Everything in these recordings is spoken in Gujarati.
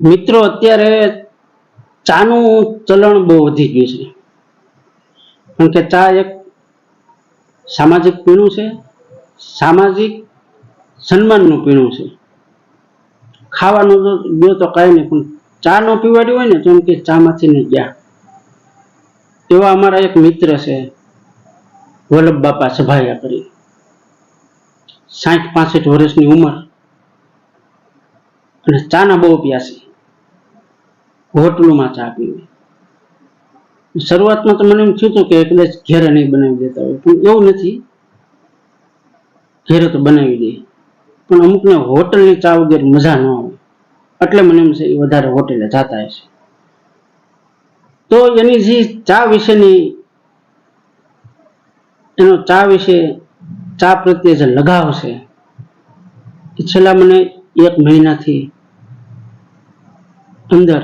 મિત્રો, અત્યારે ચાનું ચલણ બહુ વધી ગયું છે. કારણ કે ચા એક સામાજિક પીણું છે. સામાજિક સન્માનનું પીણું છે. ખાવાનું તો ગયો તો કાંઈ નહીં, પણ ચા નો પીવાડી હોય ને, તો એમ કે ચામાંથી નહીં ગયા. એવા અમારા એક મિત્ર છે, વલ્લભ બાપા સભાયા કરી. સાઠ પાસઠ વર્ષની ઉંમર. અને ચાના બહુ પ્યાસી. હોટલોમાં ચા પીવી. શરૂઆતમાં તો મને એમ થયું હતું કે કદાચ ઘેરે નહીં બનાવી દેતા હોય, પણ એવું નથી. ઘેરે તો બનાવી દે. પણ અમુકને હોટલની ચા વગેરે મજા ન આવે. એટલે મને એમ છે એ વધારે હોટેલે જાતા હશે તો એની જે ચા વિશેની, એનો ચા વિશે ચા પ્રત્યે જે લગાવ છે, એ છેલ્લા મને એક મહિનાથી અંદર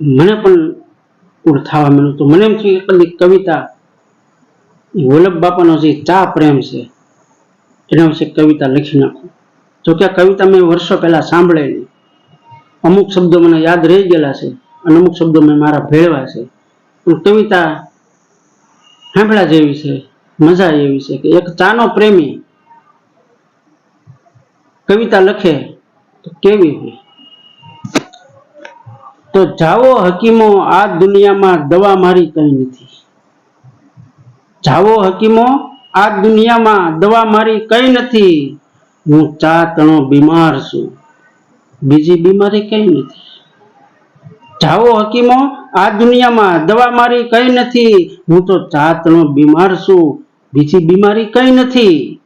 મને પણ ઉડ થવા માંડ્યું તો મને એમ થયું એક કવિતા વલ્લભ બાપાનો જે ચા પ્રેમ છે, એના વિશે કવિતા લખી નાખું. જો કે આ કવિતા મેં વર્ષો પહેલા સાંભળેલી. અમુક શબ્દો મને યાદ રહી ગયેલા છે અને અમુક શબ્દો મેં મારા ભેળવા છે. પણ કવિતા સાંભળ્યા જેવી છે, મજા એવી છે કે એક ચાનો પ્રેમી કવિતા લખે કેવી હોય તો જાઓ હકીમો, આ દુનિયામાં દવા મારી કઈ નથી. જાઓ હકીમો, આ દુનિયામાં દવા મારી કઈ નથી. હું ચા તણો બીમાર છું. બીજી બીમારી કઈ નથી. જાવો હકીમો, આ દુનિયામાં દવા મારી કઈ નથી. હું તો ચા તણો બીમાર છું. બીજી બીમારી કઈ નથી.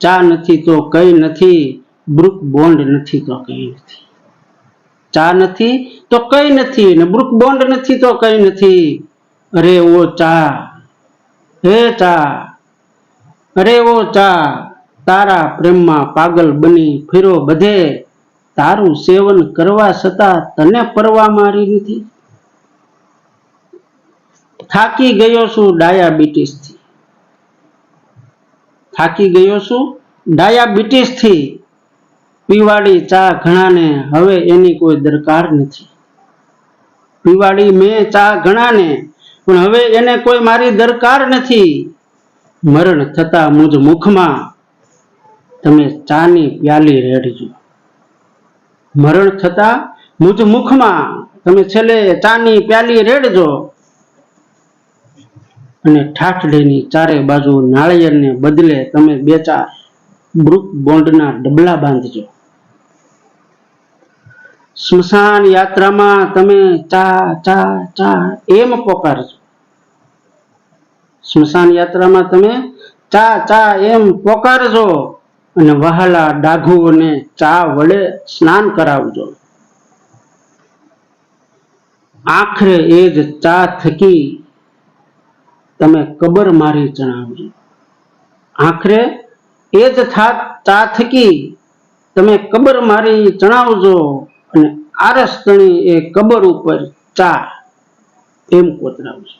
ચા નથી તો કઈ નથી. બ્રુક બોન્ડ નથી તો કઈ નથી. ચા નથી તો કઈ નથી ને બ્રુક બોન્ડ નથી તો કઈ નથી. અરે ઓ ચા, હે ચા, અરે ઓ ચા, તારા પ્રેમમાં પાગલ બની ફેરો બધે. તારું સેવન કરવા છતાં તને પરવા મારી નથી. થાકી ગયો છું ડાયાબિટીસથી થાકી ગયો છું ડાયાબિટીસથી પીવાડી ચા ઘણાને હવે એની કોઈ દરકાર નથી. પીવાડી મેં ચા ઘણાને, પણ હવે એને કોઈ મારી દરકાર નથી. મરણ થતા મુજ મુખમાં તમે ચાની પ્યાલી રેડજો. મરણ થતા મુજ મુખમાં તમે છેલ્લે ચાની પ્યાલી રેડજો. અને ઠાઠડીની ચારે બાજુ નાળિયેરને બદલે તમે બે ચાર બ્રુક બોન્ડના ડબલા બાંધજો. સ્મશાન યાત્રામાં તમે ચા ચા ચા એમ પોકારજો. સ્મશાન યાત્રામાં તમે ચા ચા એમ પોકારજો અને વહાલા ડાઘુઓને ચા વડે સ્નાન કરાવજો. આખરે એ જ ચા થકી તમે કબર મારી જણાવજો આખરે એ જ ચા થકી તમે કબર મારી જણાવજો અને આરસતણી એ કબર ઉપર ચા એમ કોતરાવજો.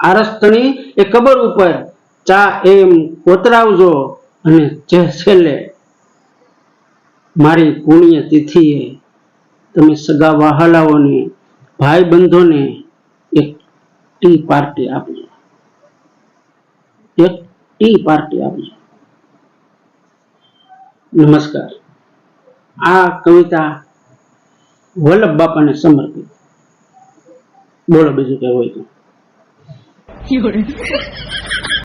આરસતણી એ કબર ઉપર ચા એમ કોતરાવજો અને જે છેલ્લે મારી પુણ્ય તિથિએ તમે સગા વહાલાઓને ભાઈ બંધોને એક ટી પાર્ટી આપજો. એક ટી પાર્ટી આપજો. નમસ્કાર. આ કવિતા વલ્લભ બાપાને સમર્પિત. બોલો બીજું કઈ હોય તો.